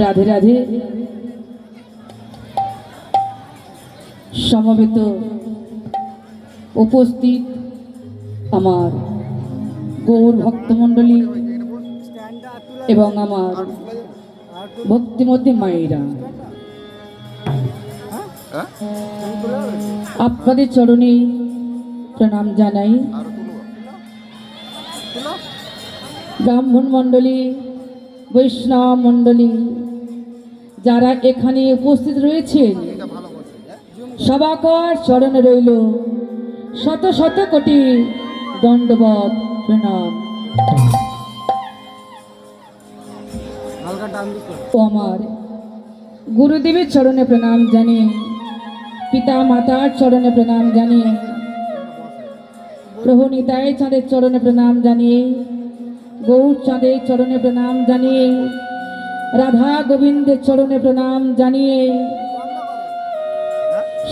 রাধে রাধে। সমবেত উপস্থিত আমার গৌর ভক্তমণ্ডলী এবং আমার ভক্তিমতী মায়েরা। আপনাদের চরণে প্রণাম জানাই। ব্রাহ্মণ মণ্ডলী, বৈষ্ণব মণ্ডলী যারা এখানে উপস্থিত রয়েছেন সবাকর চরণে রইল। শত শত কোটি দণ্ডবত প্রণাম। আমার গুরুদেবের চরণে প্রণাম জানি, পিতা মাতার চরণে প্রণাম জানি, প্রভু নিতাই চাঁদের চরণে প্রণাম জানিয়ে গৌর চাঁদের চরণে প্রণাম জানিয়ে রাধা গোবিন্দের চরণে প্রণাম জানিয়ে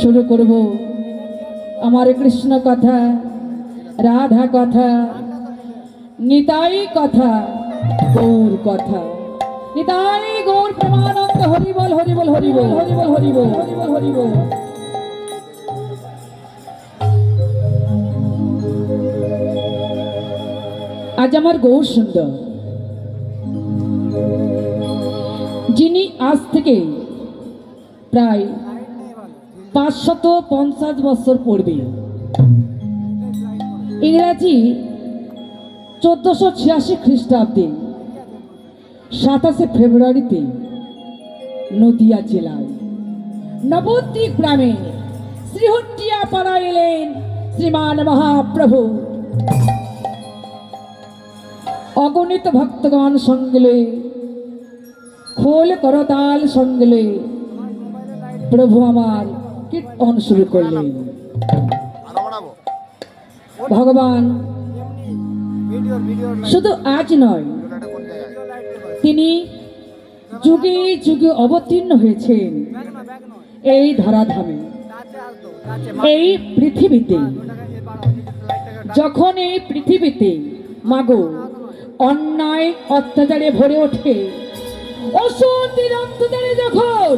শুরু করব আমার কৃষ্ণ কথা, রাধা কথা, নিতাই কথা, গৌর কথা। নিতাই গৌর প্রেমানন্দ হরিবল হরিবল হরিবল হরিবল হরিবল হরিবল হরিবল আজ আমার গৌর সুন্দর। যিনি আজ থেকে প্রায় পাঁচশত পঞ্চাশ বছর পূর্বে ইংরাজি চোদ্দশো ছিয়াশি খ্রিস্টাব্দে সাতাশে ফেব্রুয়ারিতে নদিয়া জেলায় নবদ্বীপ গ্রামে শ্রীহট্টিয়া পাড়া এলেন শ্রীমান মহাপ্রভু। অগণিত ভক্তগণ সঙ্গে খোল করতাল সঙ্গে লয়ে প্রভু আমার কীর্তন শুরু করলেন। ভগবান, শুধু আজ নয়, তিনি যুগে যুগে অবতীর্ণ হয়েছেন এই ধরাধামে। এই পৃথিবীতে, যখন এই পৃথিবীতে মাগো অন্যায় অত্যাচারে ভরে ওঠে অসুরদের অত্যাচারে যখন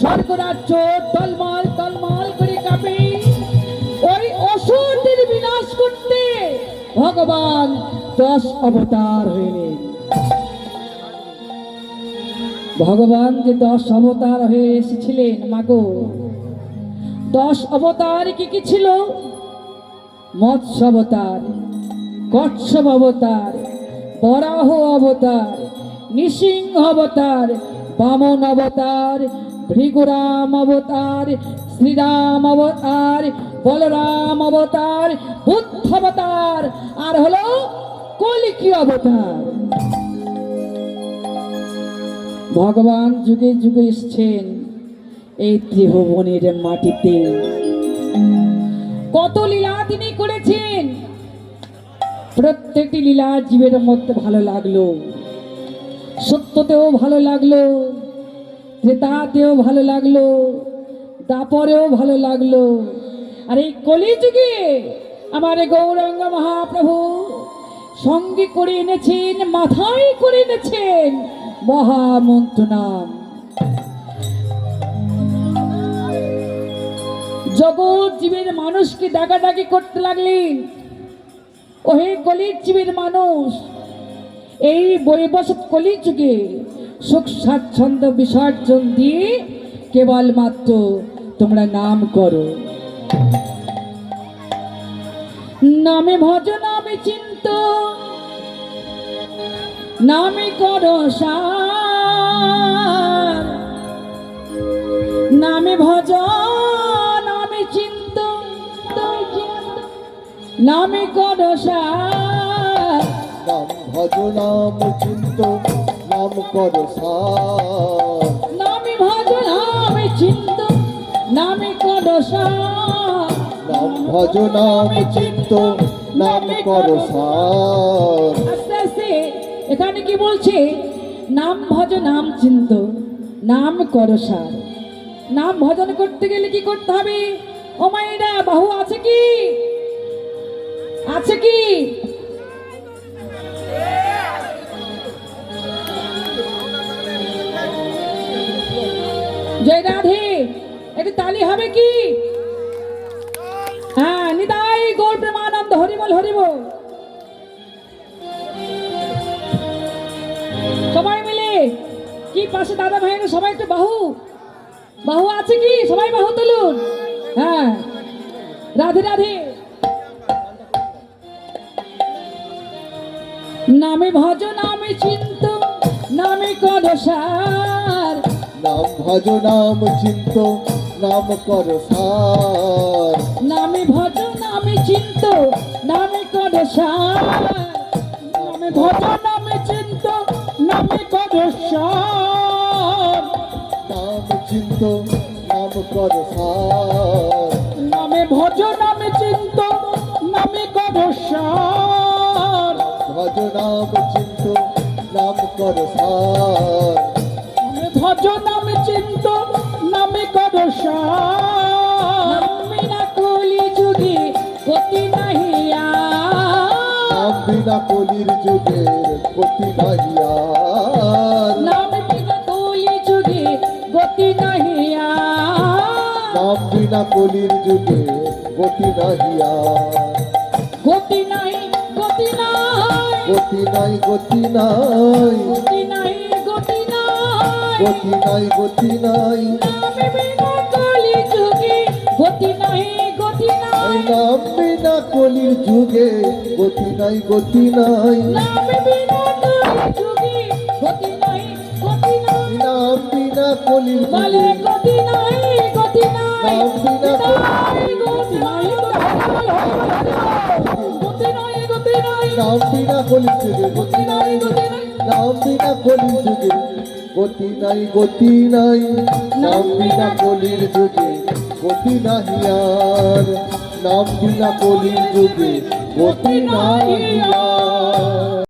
স্বর্গরাজ্য তলমাল তলমাল করে কাঁপে, ওই অসুরদের বিনাশ করতে ভগবান দশ অবতার হইলেন ভগবান যে দশ অবতার হয়ে এসেছিলেন মাগো দশ অবতার কি কি ছিল? মৎস্য অবতার, কচ্ছপ অবতার, বরাহ অবতার নৃসিংহ অবতার, বামন অবতার, ভৃগুরাম অবতার, শ্রীরাম অবতার, বলরাম অবতার, বুদ্ধ অবতার, আর হলো কলিকি অবতার। ভগবান যুগে যুগে এসছেন এই ত্রিভুবনের মাটিতে। কত লীলা তিনি করেছেন। প্রত্যেকটি লীলা জীবের মধ্যে ভালো লাগল। সত্যতেও ভালো লাগল, ত্রেতাতেও ভালো লাগল, দাপরেও ভালো লাগল। আর এই কলিযুগে আমার গৌরাঙ্গ মহাপ্রভু সঙ্গে করে এনেছেন, মাথায় করে এনেছেন মহামন্ত্র নাম। জগৎ জীবের মানুষকে ডাকাডাকি করতে লাগলেন। ওহে কলির জীবের মানুষ এই বৈবসত কলি যুগে সুখ স্বাচ্ছন্দ্য বিসর্জন দিয়ে কেবলমাত্র তোমরা নাম করো। নামে ভজ, নামে চিন্ত, নামে করো সার। নামে ভজ, নামে চিন্ত, নামে করো সার। ভজ নাম চিন্ত নাম কর নামে ভজ নামে চিন্ত নামে করো নাম ভজ নাম চিন্ত নাম কর আস্তে আস্তে এখানে কি বলছে? নাম ভজ নাম চিন্ত নাম করো সার। নাম ভজন করতে গেলে কি করতে হবে? ও মাইরা বাহু আছে কি? আছে কি? জয় রাধে। একটু তালি হবে কি? হ্যাঁ নিতাই গৌর প্রেমানন্দ, হরিবল হরিবল। সবাই মিলে, কি পাশে দাদা ভাইয়েরা, সবাই একটু বাহু। বাহু আছে কি? সবাই বাহু তুলুন। হ্যাঁ রাধে রাধে। নামে ভজ নামে চিন্ত, নামে কদসার নাম ভজ নাম চিন্ত নাম কর সার। নামে ভজ নামে চিন্ত নামে কদসার নামে ভজ নামে চিন্ত নামে কদসার নাম চিন্ত নাম কর সার। নামে ভজ নামে চিন্ত নামে কদসার ভজ নাম চিন্ত নাম কর সার। বিনা কলির যুগের গতি নাহিয়ার নাম বিনা কলি যুগে গতি নাহিয়া। নাম বিনা কলির যুগে গতি নাহিয়ার গতি নাই গতি নাই। গতি নাই গতি নাই। গতি নাই গতি নাই। গতি নাই গতি নাই। নামে বিনা গতি নাই গতি নাই। এই নাম বিনা কলির যুগে গতি নাই গতি নাই। নামে বিনা কলি যুগে গতি নাই গতি নাই। এই নাম বিনা কলির বলে গতি নাই গতি নাই। নাম বিনা নাই, গতি নাই গতি নাই গতি নাই। নাম বিনা কলির যুগে। গতি নাই নাম বিনা কলির যুগে। গতি নাই গতি নাই। নাম বিনা কলির যুগে। গতি নাহিয়ার নাম বিনা কলির যুগে গতি নাহিয়ার